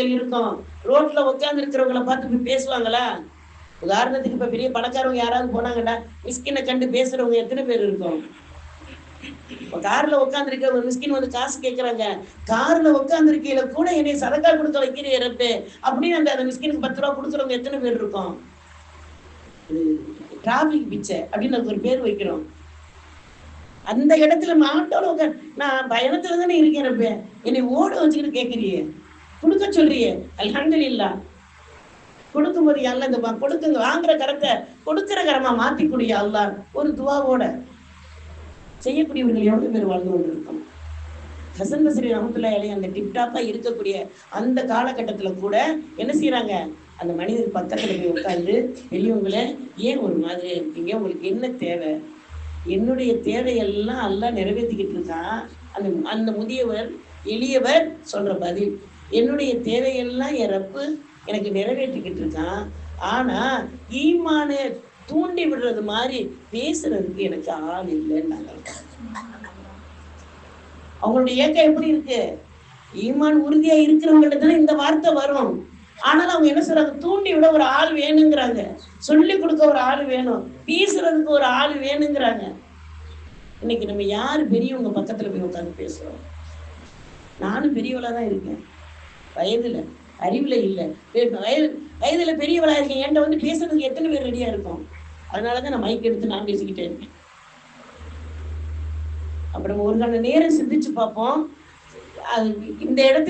கேள்விகள் இருக்கும். ரோட்ல உட்கார்ந்து இருக்கிறவங்களை பார்த்து போய் பேசுவாங்களா? உதாரணத்துக்கு இப்ப பெரிய பணக்காரவங்க யாராவது போனாங்கன்னா மிஸ்கினை கண்டு பேசுறவங்க எத்தனை பேர் இருக்கும்? கார்ல உட்கார்ந்து இருக்க ஒரு மிஸ்கின் வந்து காசு கேட்கறாங்க கார்ல உட்காந்துருக்கையில கூட என்னை சதக்கா கொடுக்க வைக்கிறே இறப்பு அப்படின்னு அந்த அந்த மிஸ்கினுக்கு பத்து ரூபா கொடுக்குறவங்க எத்தனை பேர் இருக்கும்? டிராபிக் பிச்சை அப்படின்னு அதுக்கு ஒரு பேர் வைக்கிறோம். அந்த இடத்துல மாட்டோட உட்கார் நான் பயணத்துல தானே இருக்கேன் ரப்ப. என்னை ஓட வச்சுக்கிட்டு கேட்கறியே கொடுக்க சொல்றியே. அல்ஹம்துலில்லாஹ் கொடுக்கும்போது அல்ல இந்த கொடுக்குங்க வாங்குற கரத்தை கொடுக்கிற கரமா மாத்தி குடியா ஒரு துவாவோட செய்யக்கூடியவர்கள் எவ்வளவு பேர் வாழ்ந்து கொண்டிருக்கோம். ஹசன் பசரி ரஹமத்துல்லா அலி அந்த டிப்டாப்பா இருக்கக்கூடிய அந்த காலகட்டத்துல கூட என்ன செய்யறாங்க அந்த மனிதர் பக்கத்துல போய் உட்கார்ந்து வெளியவங்களை ஏன் ஒரு மாதிரி இருக்கீங்க? உங்களுக்கு என்ன தேவை? என்னுடைய தேவையெல்லாம் எல்லாம் நிறைவேற்றிக்கிட்டு இருக்கான். அந்த அந்த முதியவர் எளியவர் சொல்ற பதில். என்னுடைய தேவையெல்லாம் என் ரப்பு எனக்கு நிறைவேற்றிக்கிட்டு இருக்கான். ஆனா ஈமான தூண்டி விடுறது மாதிரி பேசுறதுக்கு எனக்கு ஆள் இல்லைன்னாங்க அவங்களுடைய ஏக்கம் எப்படி இருக்கு? ஈமான் உறுதியா இருக்கிறவங்கள்ட்ட தானே இந்த வார்த்தை வரும். ஆனாலும் அவங்க என்ன சொல்றாங்க? தூண்டி விட ஒரு ஆள் வேணுங்கிறாங்க. சொல்லி கொடுக்க ஒரு ஆள் வேணும். பேசுறதுக்கு ஒரு ஆள் வேணுங்கிறாங்க. இன்னைக்கு நம்ம யாரு பெரியவங்க பக்கத்துல போய் உட்காந்து பேசுறோம்? நானும் பெரியவளா தான் இருக்கேன். வயதுல அறிவுல இல்லை. வயது வயதுல பெரியவளா இருக்கேன். என்கிட்ட வந்து பேசுறதுக்கு எத்தனை பேர் ரெடியா இருக்கும்? அதனாலதான் நான் மைக் எடுத்து நான் பேசிக்கிட்டே இருக்கேன் அப்புறம் ஒரு கண நேரம் சிந்திச்சு பார்ப்போம். அது இந்த இடத்துல